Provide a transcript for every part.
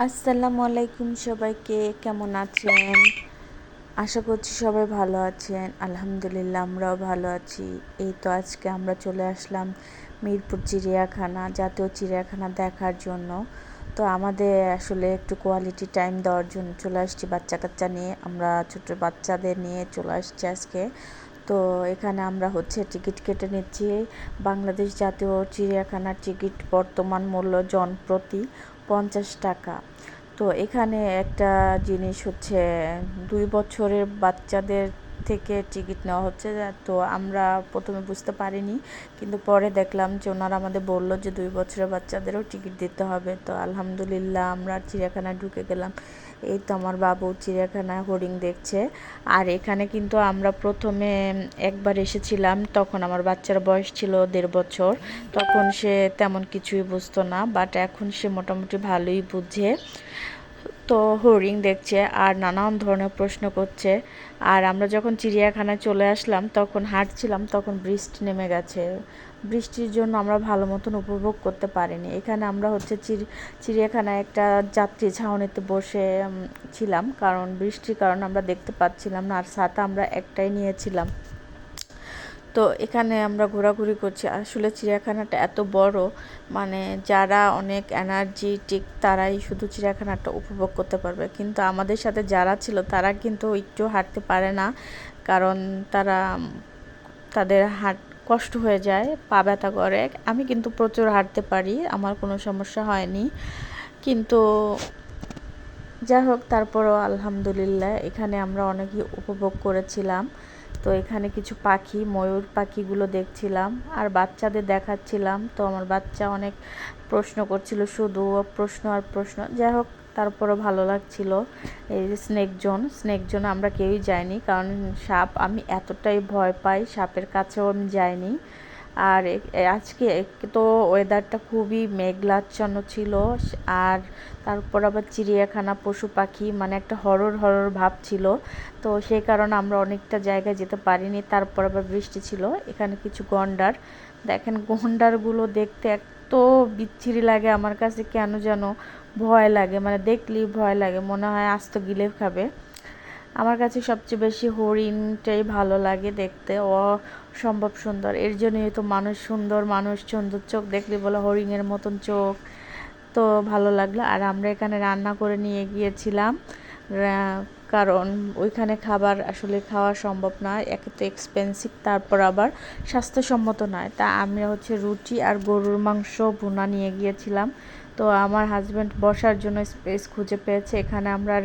আসসালামু আলাইকুম সবাইকে, কেমন আছেন? আশা করছি সবাই ভালো আছেন। আলহামদুলিল্লাহ, আমরাও ভালো আছি। এই তো আজকে আমরা চলে আসলাম মিরপুর চিড়িয়াখানা, জাতীয় চিড়িয়াখানা দেখার জন্য। তো আমাদের আসলে একটু কোয়ালিটি টাইম দেওয়ার জন্য চলে আসছি বাচ্চা কাচ্চা নিয়ে। আমরা ছোট বাচ্চাদের নিয়ে চলে আসছি আজকে। তো এখানে আমরা হচ্ছে টিকিট কেটে নিচ্ছি। বাংলাদেশ জাতীয় চিড়িয়াখানার টিকিট বর্তমান মূল্য জনপ্রতি পঞ্চাশ টাকা। তো এখানে একটা জিনিস হচ্ছে, দুই বছরের বাচ্চাদের থেকে টিকিট নেওয়া হচ্ছে তো আমরা প্রথমে বুঝতে পারিনি। কিন্তু পরে দেখলাম যে ওনারা আমাদের বলল যে দুই বছরের বাচ্চাদেরও টিকিট দিতে হবে। তো আলহামদুলিল্লাহ আমরা চিড়িয়াখানায় ঢুকে গেলাম। এই তো আমার বাবু চিড়িয়াখানায় হরিণ দেখছে। আর এখানে কিন্তু আমরা প্রথমে একবার এসেছিলাম, তখন আমার বাচ্চার বয়স ছিল দেড় বছর। তখন সে তেমন কিছুই বুঝতো না বাট এখন সে মোটামুটি ভালোই বুঝে। তো হরিণ দেখছে আর নানান ধরনের প্রশ্ন করছে। আর আমরা যখন চিড়িয়াখানায় চলে আসলাম, তখন হাঁটছিলাম, তখন বৃষ্টি নেমে গেছে। বৃষ্টির জন্য আমরা ভালো মতন উপভোগ করতে পারিনি। এখানে আমরা হচ্ছে চিড়িয়াখানায় একটা যাত্রী ছাউনিতে বসে ছিলাম। কারণ বৃষ্টির কারণে আমরা দেখতে পাচ্ছিলাম না, আর ছাতা আমরা একটাই নিয়েছিলাম। তো এখানে আমরা ঘোরাঘুরি করছি। আসলে চিড়িয়াখানাটা এত বড় মানে যারা অনেক এনার্জিটিক তারাই শুধু চিড়িয়াখানাটা উপভোগ করতে পারবে। কিন্তু আমাদের সাথে যারা ছিল তারা কিন্তু একটু হাঁটতে পারে না, কারণ তারা তাদের হাঁট কষ্ট হয়ে যায়, পা ব্যথা করে। আমি কিন্তু প্রচুর হাঁটতে পারি, আমার কোনো সমস্যা হয়নি। কিন্তু যাই হোক, তারপরও আলহামদুলিল্লাহ, এখানে আমরা অনেকই উপভোগ করেছিলাম। তো এখানে কিছু পাখি, ময়ূর পাখিগুলো দেখছিলাম। আর বাচ্চাদের দেখাচ্ছিলাম। তো আমার বাচ্চা অনেক প্রশ্ন করছিল, শুধু প্রশ্ন আর প্রশ্ন। যাই হোক, তারপরও ভালো লাগছিল। এই যে স্নেক জোন স্নেক জোন আমরা কেউই যাইনি, কারণ সাপ আমি এতটাই ভয় পাই, সাপের কাছেও আমি যাইনি। আর আজকে তো ওয়েদারটা খুবই মেঘলাচ্ছন্ন ছিল, আর তারপর আবার চিড়িয়াখানা পশু পাখি মানে একটা হরর হরর ভাব ছিল। তো সেই কারণে আমরা অনেকটা জায়গায় যেতে পারিনি, তারপর আবার বৃষ্টি ছিল। এখানে কিছু গন্ডার। দেখেন, গন্ডারগুলো দেখতে এত বিচ্ছিরি লাগে আমার কাছে, কেন যেন ভয় লাগে। মানে দেখলেই ভয় লাগে, মনে হয় আস্ত গিলে খাবে। আমার কাছে সবচেয়ে বেশি হরিণটাই ভালো লাগে দেখতে। অসম্ভব সুন্দর। এর জন্যই তো মানুষ সুন্দর মানুষ সুন্দর চোখ দেখলে বলে হরিণের মতন চোখ। তো ভালো লাগল। আর আমরা এখানে রান্না করে নিয়ে গিয়েছিলাম। কারণ ওইখানে খাবার আসলে খাওয়া সম্ভব নয়। একে তো এক্সপেন্সিভ তারপর আবার স্বাস্থ্যসম্মত নয়। তা আমরা হচ্ছে রুটি আর গরুর মাংস ভুনা নিয়ে গিয়েছিলাম। তো আমার হাজব্যান্ড বসার জন্য স্পেস খুঁজে পেয়েছে। এখানে আমরা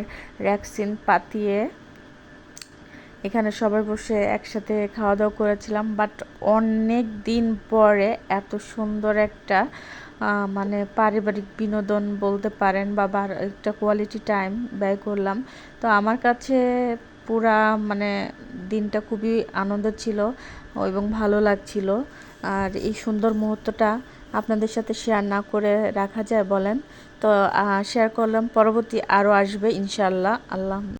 র্যাক্সিন পাতিয়ে এখানে সবাই বসে একসাথে খাওয়া দাওয়া করেছিলাম। বাট অনেক দিন পরে এত সুন্দর একটা মানে পারিবারিক বিনোদন বলতে পারেন বা একটা কোয়ালিটি টাইম ব্যয় করলাম। তো আমার কাছে পুরা মানে দিনটা খুবই আনন্দ ছিল এবং ভালো লাগছিল। আর এই সুন্দর মুহূর্তটা আপনাদের সাথে শেয়ার না করে রাখা যায় বলেন। তো শেয়ার করলাম। পরবর্তী আরও আসবে ইনশাল্লাহ আল্লাহ